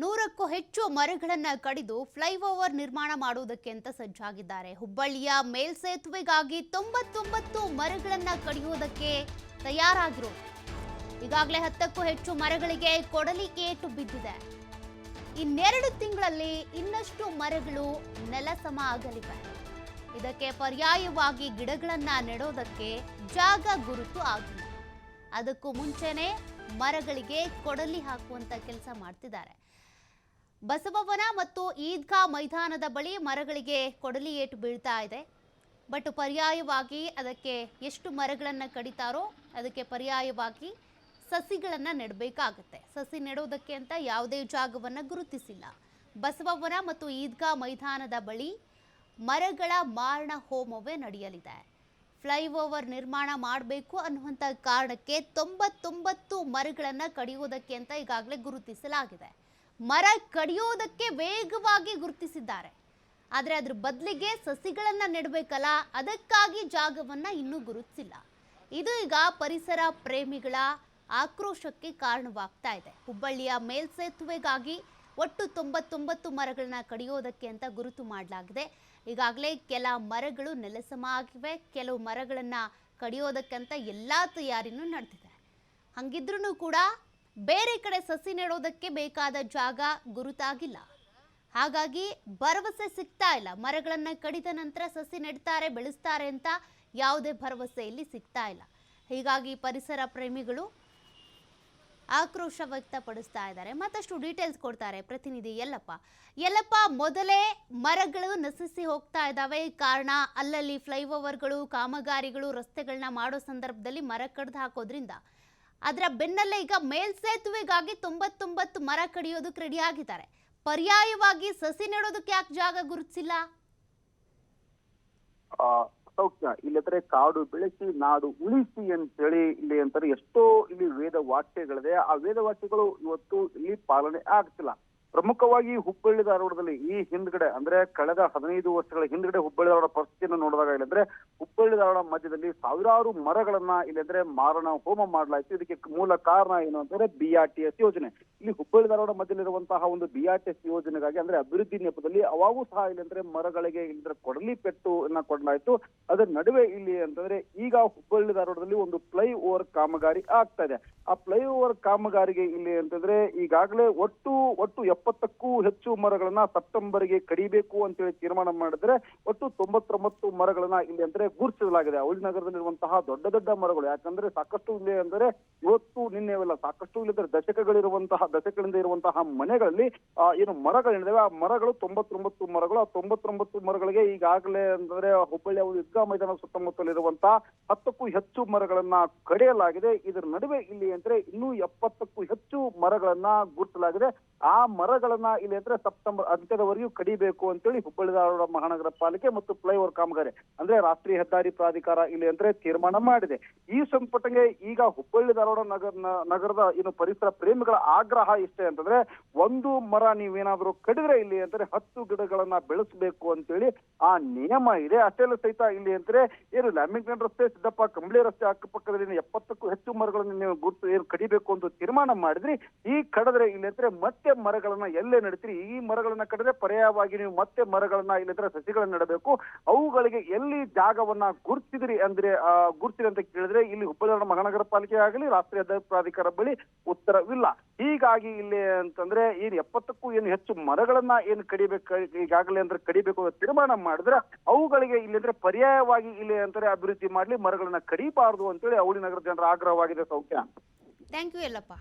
ನೂರಕ್ಕೂ ಹೆಚ್ಚು ಮರಗಳನ್ನು ಕಡಿದು ಫ್ಲೈಓವರ್ ನಿರ್ಮಾಣ ಮಾಡುವುದಕ್ಕೆ ಅಂತ ಸಜ್ಜಾಗಿದ್ದಾರೆ. ಹುಬ್ಬಳ್ಳಿಯ ಮೇಲ್ಸೇತುವೆಗಾಗಿ ತೊಂಬತ್ತೊಂಬತ್ತು ಮರಗಳನ್ನು ಕಡಿಯುವುದಕ್ಕೆ ತಯಾರಾಗಿರು ಈಗಾಗಲೇ ಹತ್ತಕ್ಕೂ ಹೆಚ್ಚು ಮರಗಳಿಗೆ ಕೊಡಲಿ ಏಟು ಬಿದ್ದಿದೆ. ಇನ್ನೆರಡು ತಿಂಗಳಲ್ಲಿ ಇನ್ನಷ್ಟು ಮರಗಳು ನೆಲಸಮ ಆಗಲಿವೆ. ಇದಕ್ಕೆ ಪರ್ಯಾಯವಾಗಿ ಗಿಡಗಳನ್ನ ನೆಡೋದಕ್ಕೆ ಜಾಗ ಗುರುತು ಆಗಿಲ್ಲ. ಅದಕ್ಕೂ ಮುಂಚೆನೆ ಮರಗಳಿಗೆ ಕೊಡಲಿ ಹಾಕುವಂತ ಕೆಲಸ ಮಾಡ್ತಿದ್ದಾರೆ. ಬಸವವನ ಮತ್ತು ಈದ್ಗಾ ಮೈದಾನದ ಬಳಿ ಮರಗಳಿಗೆ ಕೊಡಲಿ ಏಟು ಬೀಳ್ತಾ ಇದೆ. ಬಟ್ ಪರ್ಯಾಯವಾಗಿ ಅದಕ್ಕೆ ಎಷ್ಟು ಮರಗಳನ್ನು ಕಡಿತಾರೋ ಅದಕ್ಕೆ ಪರ್ಯಾಯವಾಗಿ ಸಸಿಗಳನ್ನು ನೆಡಬೇಕಾಗತ್ತೆ. ಸಸಿ ನೆಡೋದಕ್ಕೆ ಅಂತ ಯಾವುದೇ ಜಾಗವನ್ನು ಗುರುತಿಸಿಲ್ಲ. ಬಸವವನ ಮತ್ತು ಈದ್ಗಾ ಮೈದಾನದ ಬಳಿ ಮರಗಳ ಮಾರಣ ಹೋಮವೇ ನಡೆಯಲಿದೆ. ಫ್ಲೈಓವರ್ ನಿರ್ಮಾಣ ಮಾಡಬೇಕು ಅನ್ನುವಂಥ ಕಾರಣಕ್ಕೆ ತೊಂಬತ್ತೊಂಬತ್ತು ಮರಗಳನ್ನು ಕಡಿಯೋದಕ್ಕೆ ಅಂತ ಈಗಾಗಲೇ ಗುರುತಿಸಲಾಗಿದೆ. ಮರ ಕಡಿಯೋದಕ್ಕೆ ವೇಗವಾಗಿ ಗುರುತಿಸಿದ್ದಾರೆ. ಆದರೆ ಅದ್ರ ಬದಲಿಗೆ ಸಸಿಗಳನ್ನು ನೆಡಬೇಕಲ್ಲ, ಅದಕ್ಕಾಗಿ ಜಾಗವನ್ನು ಇನ್ನೂ ಗುರುತಿಸಿಲ್ಲ. ಇದು ಈಗ ಪರಿಸರ ಪ್ರೇಮಿಗಳ ಆಕ್ರೋಶಕ್ಕೆ ಕಾರಣವಾಗ್ತಾ ಇದೆ. ಹುಬ್ಬಳ್ಳಿಯ ಮೇಲ್ಸೇತುವೆಗಾಗಿ ಒಟ್ಟು ತೊಂಬತ್ತೊಂಬತ್ತು ಮರಗಳನ್ನ ಕಡಿಯೋದಕ್ಕೆ ಅಂತ ಗುರುತು ಮಾಡಲಾಗಿದೆ. ಈಗಾಗಲೇ ಕೆಲ ಮರಗಳು ನೆಲಸಮ ಆಗಿವೆ. ಕೆಲವು ಮರಗಳನ್ನ ಕಡಿಯೋದಕ್ಕಂತ ಎಲ್ಲ ತಯಾರಿನೂ ನಡೆದಿದೆ. ಹಂಗಿದ್ರೂ ಕೂಡ ಬೇರೆ ಕಡೆ ಸಸಿ ನೆಡೋದಕ್ಕೆ ಬೇಕಾದ ಜಾಗ ಗುರುತಾಗಿಲ್ಲ. ಹಾಗಾಗಿ ಭರವಸೆ ಸಿಗ್ತಾ ಇಲ್ಲ. ಮರಗಳನ್ನು ಕಡಿದ ನಂತರ ಸಸಿ ನೆಡ್ತಾರೆ, ಬೆಳೆಸ್ತಾರೆ ಅಂತ ಯಾವುದೇ ಭರವಸೆ ಇಲ್ಲಿ ಸಿಗ್ತಾ ಇಲ್ಲ. ಹೀಗಾಗಿ ಪರಿಸರ ಪ್ರೇಮಿಗಳು ಆಕ್ರೋಶ ವ್ಯಕ್ತಪಡಿಸ್ತಾ ಇದ್ದಾರೆ. ಮತ್ತಷ್ಟು ಡೀಟೇಲ್ಸ್ ಕೊಡ್ತಾರೆ ಪ್ರತಿನಿಧಿ ಯಲ್ಲಪ್ಪ. ಯಲ್ಲಪ್ಪ, ಮೊದಲೇ ಮರಗಳು ನಶಿಸಿ ಹೋಗ್ತಾ ಇದ್ದಾವೆ. ಕಾರಣ ಅಲ್ಲಲ್ಲಿ ಫ್ಲೈಓವರ್ಗಳು ಕಾಮಗಾರಿಗಳು ರಸ್ತೆಗಳನ್ನ ಮಾಡೋ ಸಂದರ್ಭದಲ್ಲಿ ಮರ ಕಡ್ದು ಹಾಕೋದ್ರಿಂದ ಅದರ ಬೆನ್ನಲ್ಲೇ ಈಗ ಮೇಲ್ಸೇತುವೆಗಾಗಿ ತೊಂಬತ್ತೊಂಬತ್ತು ಮರ ಕಡಿಯೋದಕ್ಕೆ ರೆಡಿ ಆಗಿದ್ದಾರೆ ಪರ್ಯಾಯವಾಗಿ ಸಸಿ ನೆಡೋದಕ್ಕೆ ಯಾಕೆ ಜಾಗ ಗುರುತಿಸಿಲ್ಲ? ಇಲ್ಲದ್ರೆ ಕಾಡು ಬೆಳೆಸಿ, ನಾಡು ಉಳಿಸಿ ಅಂತೇಳಿ ಇಲ್ಲಿ ಅಂತಾರೆ. ಎಷ್ಟೋ ಇಲ್ಲಿ ವೇದ ವಾಕ್ಯಗಳಿದೆ. ಆ ವೇದ ವಾಕ್ಯಗಳು ಇವತ್ತು ಇಲ್ಲಿ ಪಾಲನೆ ಆಗ್ತಿಲ್ಲ. ಪ್ರಮುಖವಾಗಿ ಹುಬ್ಬಳ್ಳಿ ಧಾರವಾಡದಲ್ಲಿ ಈ ಹಿಂದ್ಗಡೆ, ಅಂದ್ರೆ ಕಳೆದ ಹದಿನೈದು ವರ್ಷಗಳ ಹಿಂದ್ಗಡೆ ಹುಬ್ಬಳ್ಳಿ ಧಾರವಾಡ ಪರಿಸ್ಥಿತಿಯನ್ನು ನೋಡಿದಾಗ ಇಲ್ಲಂದ್ರೆ ಹುಬ್ಬಳ್ಳಿ ಧಾರವಾಡ ಮಧ್ಯದಲ್ಲಿ ಸಾವಿರಾರು ಮರಗಳನ್ನ ಇಲ್ಲಂದ್ರೆ ಮಾರಣ ಹೋಮ ಮಾಡಲಾಯಿತು. ಇದಕ್ಕೆ ಮೂಲ ಕಾರಣ ಏನು ಅಂತಂದ್ರೆ ಬಿಆರ್ಟಿಎಸ್ ಯೋಜನೆ. ಇಲ್ಲಿ ಹುಬ್ಬಳ್ಳಿ ಧಾರವಾಡ ಮಧ್ಯದಲ್ಲಿರುವಂತಹ ಒಂದು ಬಿಆರ್ಟಿಎಸ್ ಯೋಜನೆಗಾಗಿ ಅಂದ್ರೆ ಅಭಿವೃದ್ಧಿ ನೆಪದಲ್ಲಿ ಅವಾಗೂ ಸಹ ಇಲ್ಲಂದ್ರೆ ಮರಗಳಿಗೆ ಇಲ್ಲಂದ್ರೆ ಕೊಡಲಿ ಪೆಟ್ಟು ಅನ್ನ ಕೊಡಲಾಯಿತು. ಅದರ ನಡುವೆ ಇಲ್ಲಿ ಅಂತಂದ್ರೆ ಈಗ ಹುಬ್ಬಳ್ಳಿ ಧಾರವಾಡದಲ್ಲಿ ಒಂದು ಫ್ಲೈ ಓವರ್ ಕಾಮಗಾರಿ ಆಗ್ತಾ ಇದೆ. ಆ ಫ್ಲೈ ಓವರ್ ಕಾಮಗಾರಿಗೆ ಇಲ್ಲಿ ಅಂತಂದ್ರೆ ಈಗಾಗಲೇ ಒಟ್ಟು ಒಟ್ಟು ಎಪ್ಪತ್ತಕ್ಕೂ ಹೆಚ್ಚು ಮರಗಳನ್ನ ಸೆಪ್ಟೆಂಬರ್ಗೆ ಕಡಿಬೇಕು ಅಂತೇಳಿ ತೀರ್ಮಾನ ಮಾಡಿದ್ರೆ ಒಟ್ಟು ತೊಂಬತ್ತೊಂಬತ್ತು ಮರಗಳನ್ನ ಇಲ್ಲಿ ಅಂದ್ರೆ ಗುರುತಿಸಲಾಗಿದೆ ಅವಳಿ ನಗರದಲ್ಲಿರುವಂತಹ ದೊಡ್ಡ ದೊಡ್ಡ ಮರಗಳು. ಯಾಕಂದ್ರೆ ಸಾಕಷ್ಟು ಇಲ್ಲಿ ಅಂದ್ರೆ ಇವತ್ತು ನಿನ್ನೆವೆಲ್ಲ ಸಾಕಷ್ಟು ಇಲ್ಲದ್ರೆ ದಶಕಗಳಿರುವಂತಹ, ದಶಕಗಳಿಂದ ಇರುವಂತಹ ಮನೆಗಳಲ್ಲಿ ಏನು ಮರಗಳಿದ್ದಾವೆ. ಆ ಮರಗಳು ತೊಂಬತ್ತೊಂಬತ್ತು ಮರಗಳು. ಆ ತೊಂಬತ್ತೊಂಬತ್ತು ಮರಗಳಿಗೆ ಈಗಾಗಲೇ ಅಂದ್ರೆ ಹುಬ್ಬಳ್ಳಿಯ ಒಂದು ಈದ್ಗಾ ಮೈದಾನ ಸುತ್ತಮುತ್ತಲಿರುವಂತಹ ಹತ್ತಕ್ಕೂ ಹೆಚ್ಚು ಮರಗಳನ್ನ ಕಡಿಯಲಾಗಿದೆ. ಇದರ ನಡುವೆ ಇಲ್ಲಿ ಅಂದ್ರೆ ಇನ್ನೂ ಎಪ್ಪತ್ತಕ್ಕೂ ಹೆಚ್ಚು ಮರಗಳನ್ನ ಗುರುತಿಸಲಾಗಿದೆ. ಆ ಮರಗಳನ್ನ ಇಲ್ಲಿ ಅಂದ್ರೆ ಸೆಪ್ಟೆಂಬರ್ ಅಂತ್ಯದವರೆಗೂ ಕಡಿಬೇಕು ಅಂತೇಳಿ ಹುಬ್ಬಳ್ಳಿ ಧಾರವಾಡ ಮಹಾನಗರ ಪಾಲಿಕೆ ಮತ್ತು ಫ್ಲೈಓವರ್ ಕಾಮಗಾರಿ, ಅಂದ್ರೆ ರಾಷ್ಟ್ರೀಯ ಹೆದ್ದಾರಿ ಪ್ರಾಧಿಕಾರ ಇಲ್ಲಿ ಅಂದ್ರೆ ತೀರ್ಮಾನ ಮಾಡಿದೆ. ಈ ಸಂಪುಟಗೆ ಈಗ ಹುಬ್ಬಳ್ಳಿ ಧಾರವಾಡ ನಗರ, ನಗರದ ಏನು ಪರಿಸರ ಪ್ರೇಮಿಗಳ ಆಗ್ರಹ ಇಷ್ಟೇ ಅಂತಂದ್ರೆ, ಒಂದು ಮರ ನೀವೇನಾದ್ರೂ ಕಡಿದ್ರೆ ಇಲ್ಲಿ ಅಂದ್ರೆ ಹತ್ತು ಗಿಡಗಳನ್ನ ಬೆಳೆಸಬೇಕು ಅಂತೇಳಿ ಆ ನಿಯಮ ಇದೆ. ಅಷ್ಟೇ ಸಹಿತ ಇಲ್ಲಿ ಅಂದ್ರೆ ಏನು ಲ್ಯಾಮಿಂಗ್ಟನ್ ರಸ್ತೆ, ಸಿದ್ದಪ್ಪ ಕಂಬಳಿ ರಸ್ತೆ ಅಕ್ಕಪಕ್ಕದಲ್ಲಿ ಎಪ್ಪತ್ತಕ್ಕೂ ಹೆಚ್ಚು ಮರಗಳನ್ನು ನೀವು ಗುರುತು, ಏನು ಕಡಿಬೇಕು ಅಂತ ತೀರ್ಮಾನ ಮಾಡಿದ್ರಿ ಈ ಕಡದ್ರೆ ಇಲ್ಲಂದ್ರೆ ಮತ್ತೆ ಮರಗಳನ್ನ ಎಲ್ಲೇ ನೆಡ್ತೀರಿ? ಈ ಮರಗಳನ್ನ ಕಡಿದ್ರೆ ಪರ್ಯಾಯವಾಗಿ ನೀವು ಮತ್ತೆ ಮರಗಳನ್ನ ಇಲ್ಲಂದ್ರೆ ಸಸಿಗಳನ್ನ ನೆಡಬೇಕು. ಅವುಗಳಿಗೆ ಎಲ್ಲಿ ಜಾಗವನ್ನ ಗುರ್ತಿದ್ರಿ ಅಂದ್ರೆ ಗುರುತಿರಿ ಅಂತ ಕೇಳಿದ್ರೆ ಇಲ್ಲಿ ಹುಬ್ಬಳ್ಳಿ ಮಹಾನಗರ ಪಾಲಿಕೆ ಆಗಲಿ, ರಾಷ್ಟ್ರೀಯ ಪ್ರಾಧಿಕಾರ ಬಳಿ ಉತ್ತರವಿಲ್ಲ. ಹೀಗಾಗಿ ಇಲ್ಲಿ ಅಂತಂದ್ರೆ ಏನ್ ಎಪ್ಪತ್ತಕ್ಕೂ ಏನು ಹೆಚ್ಚು ಮರಗಳನ್ನ ಏನು ಕಡಿಬೇಕು, ಈಗಾಗಲೇ ಅಂದ್ರೆ ಕಡಿಬೇಕು ಅಂತ ತೀರ್ಮಾನ ಮಾಡಿದ್ರೆ ಅವುಗಳಿಗೆ ಇಲ್ಲಿ ಅಂದ್ರೆ ಪರ್ಯಾಯವಾಗಿ ಇಲ್ಲಿ ಅಂತಾರೆ ಅಭಿವೃದ್ಧಿ ಮಾಡ್ಲಿ, ಮರಗಳನ್ನ ಕಡಿಬಾರದು ಅಂತೇಳಿ ಅವಳಿ ನಗರ ಜನರ ಆಗ್ರಹವಾಗಿದೆ ಸೌಖ್ಯ. Thank you Yallappa.